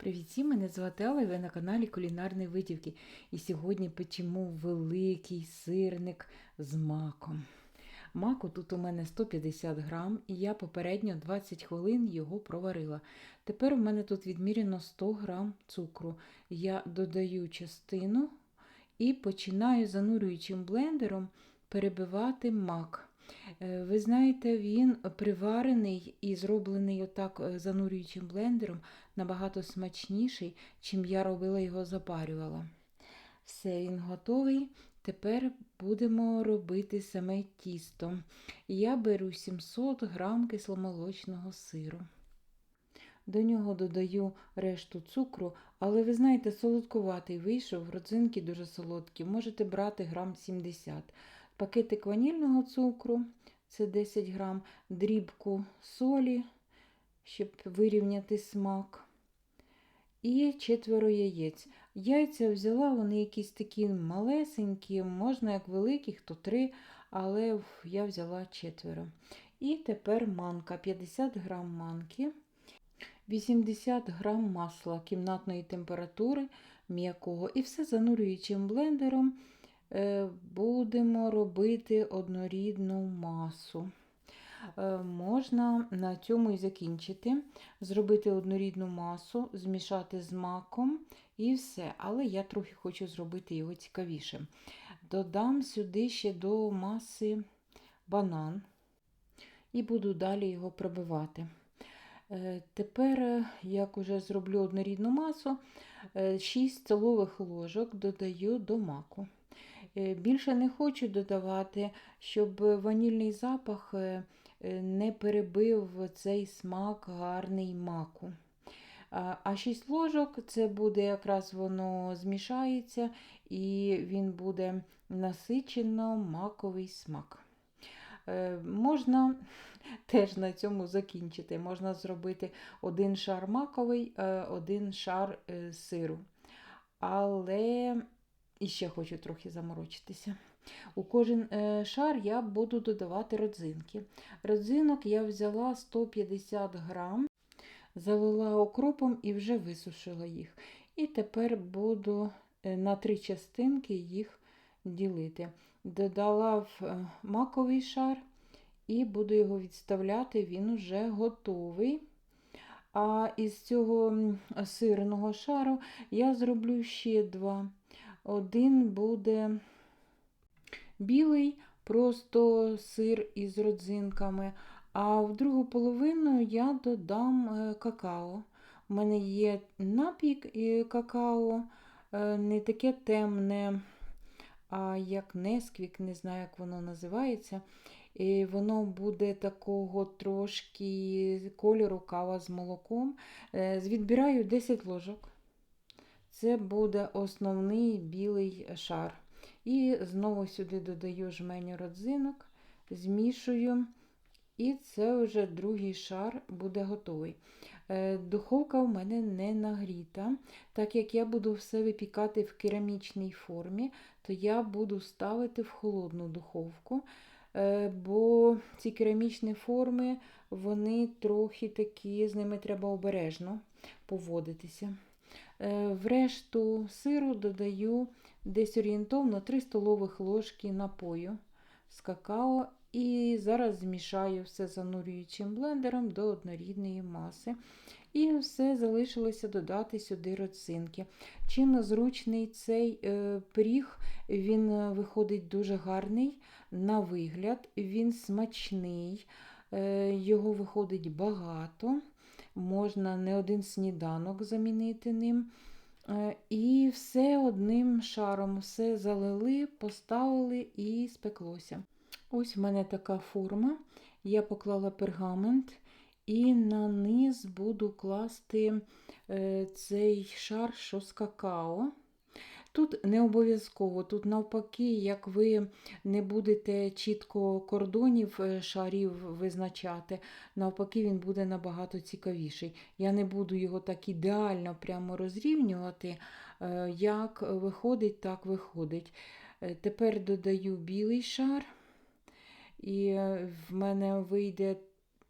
Привіт всім, мене звати Алла, і ви на каналі Кулінарної Витівки. І сьогодні печемо великий сирник з маком. Маку тут у мене 150 грам, і я попередньо 20 хвилин його проварила. Тепер у мене тут відміряно 100 грам цукру. Я додаю частину і починаю занурюючим блендером перебивати мак. Е, Ви знаєте, він приварений і зроблений отак е, занурюючим блендером набагато смачніший, чим я робила його запарювала. Все, він готовий. Тепер будемо робити саме тісто. Я беру 700 грам кисломолочного сиру. До нього додаю решту цукру, але ви знаєте, солодкуватий вийшов, родзинки дуже солодкі, можете брати грам 70 Пакетик ванільного цукру це 10 грам, дрібку солі, щоб вирівняти смак. І четверо яєць. Яйця взяла, вони якісь такі малесенькі, можна як великих, то три, але я взяла четверо. І тепер манка 50 грам манки, 80 грам масла кімнатної температури м'якого. І все занурюючим блендером будемо робити однорідну масу. Е, можна на цьому і закінчити, зробити однорідну масу, змішати з маком і все. Але я трохи хочу зробити його цікавішим. Додам сюди ще до маси банан і буду далі його пробивати. Е, Тепер, е, як уже зроблю однорідну масу, 6 столових ложок додаю до маку. Більше не хочу додавати, щоб ванільний запах не перебив цей смак гарний маку. А 6 ложок це буде якраз воно змішається і він буде насичено маковий смак. Е, можна теж на цьому закінчити. Можна зробити один шар маковий, е, один шар е, сиру. Але і ще хочу трохи заморочитися. У кожен шар я буду додавати родзинки. Родзинок я взяла 150 грам, залила окропом і вже висушила їх. І тепер буду на три частинки їх ділити. Додала в маковий шар і буду його відставляти, він вже готовий. А із цього сирного шару я зроблю ще два. Один буде білий, просто сир із родзинками, а в другу половину я додам какао. У мене є напік і какао, не таке темне, а як несквік, не знаю, як воно називається. І Воно буде такого трошки кольору кава з молоком. Відбираю 10 ложок. Це буде основний білий шар. І знову сюди додаю жменю родзинок, змішую, і це вже другий шар буде готовий. Духовка в мене не нагріта. Так як я буду все випікати в керамічній формі, то я буду ставити в холодну духовку, бо ці керамічні форми, вони трохи такі, з ними треба обережно поводитися. В решту сиру додаю десь орієнтовно 3 столових ложки напою з какао. І зараз змішаю все занурюючим блендером до однорідної маси. І все залишилося додати сюди родзинки. Чим зручний цей е, пиріг, він виходить дуже гарний на вигляд, він смачний, е, його виходить багато, можна не один сніданок замінити ним. Е, і все одним шаром все залили, поставили і спеклося. Ось в мене така форма. Я поклала пергамент і на низ буду класти е, цей шар, що з какао. Тут не обов'язково, тут навпаки, як ви не будете чітко кордонів е, шарів визначати, навпаки, він буде набагато цікавіший. Я не буду його так ідеально прямо розрівнювати, е, як виходить, так виходить. Тепер додаю білий шар. І в мене вийде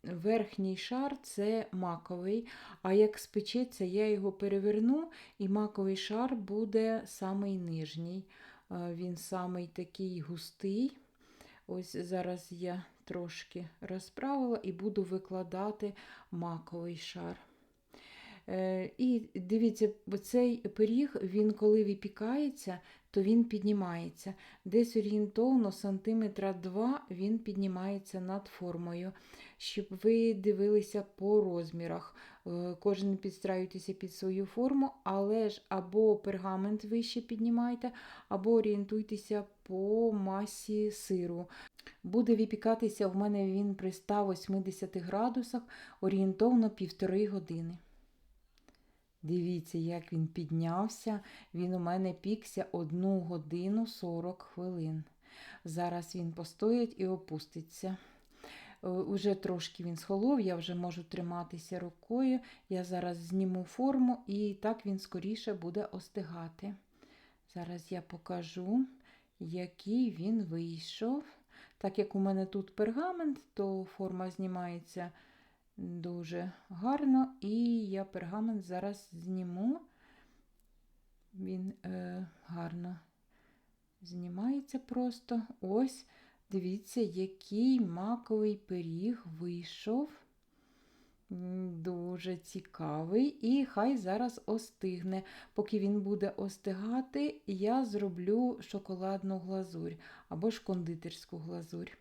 верхній шар це маковий, а як спечеться, я його переверну, і маковий шар буде самий нижній. Е, Він самий такий густий. Ось зараз я трошки розправила і буду викладати маковий шар. Е, І дивіться, цей пиріг, він коли випікається, то він піднімається. Десь орієнтовно сантиметра 2 він піднімається над формою, щоб ви дивилися по розмірах. Е, Кожен підстраюйтеся під свою форму, але ж або пергамент вище піднімайте, або орієнтуйтеся по масі сиру. Буде випікатися в мене він при 180 градусах орієнтовно півтори години. Дивіться, як він піднявся. Він у мене пікся 1 годину 40 хвилин. Зараз він постоїть і опуститься. Е, Уже трошки він схолов, я вже можу триматися рукою. Я зараз зніму форму і так він скоріше буде остигати. Зараз я покажу, який він вийшов. Так як у мене тут пергамент, то форма знімається дуже гарно, і я пергамент зараз зніму. Він е, гарно знімається просто. Ось, дивіться, який маковий пиріг вийшов. Дуже цікавий. І хай зараз остигне. Поки він буде остигати, я зроблю шоколадну глазурь або ж кондитерську глазурь.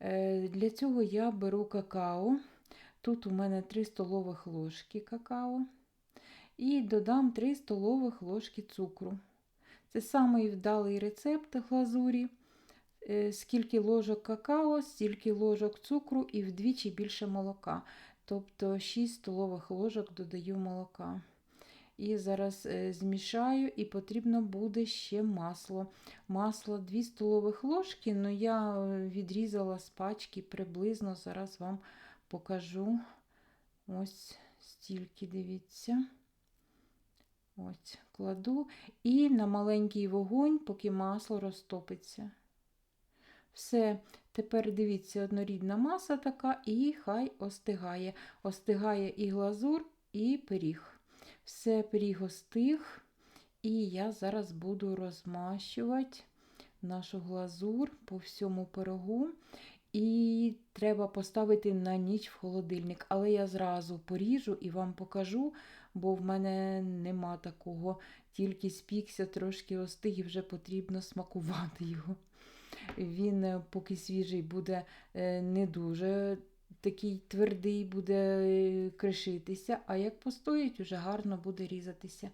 Е, Для цього я беру какао. Тут у мене 3 столових ложки какао. І додам 3 столових ложки цукру. Це самий вдалий рецепт глазурі. Е, Скільки ложок какао, стільки ложок цукру і вдвічі більше молока. Тобто 6 столових ложок додаю молока. І зараз е, змішаю, і потрібно буде ще масло. Масло 2 столових ложки, але я е, відрізала з пачки приблизно, зараз вам покажу. Ось стільки, дивіться. Ось, кладу і на маленький вогонь, поки масло розтопиться. Все, тепер дивіться, однорідна маса така, і хай остигає. Остигає і глазур, і пиріг. Все, пиріг остиг, і я зараз буду розмащувати нашу глазур по всьому пирогу. І треба поставити на ніч в холодильник. Але я зразу поріжу і вам покажу, бо в мене нема такого. Тільки спікся, трошки остиг і вже потрібно смакувати його. Він, е, поки свіжий, буде е, не дуже такий твердий, буде е, кришитися, а як постоїть, уже гарно буде різатися.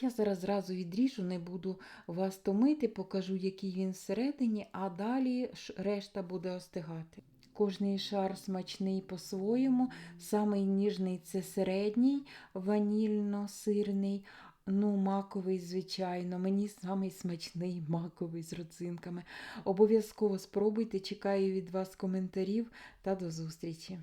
Я зараз зразу відріжу, не буду вас томити, покажу, який він всередині, а далі ш- решта буде остигати. Кожний шар смачний по-своєму. Самий ніжний це середній, ванільно-сирний, ну, маковий, звичайно. Мені самий смачний маковий з родзинками. Обов'язково спробуйте, чекаю від вас коментарів та до зустрічі!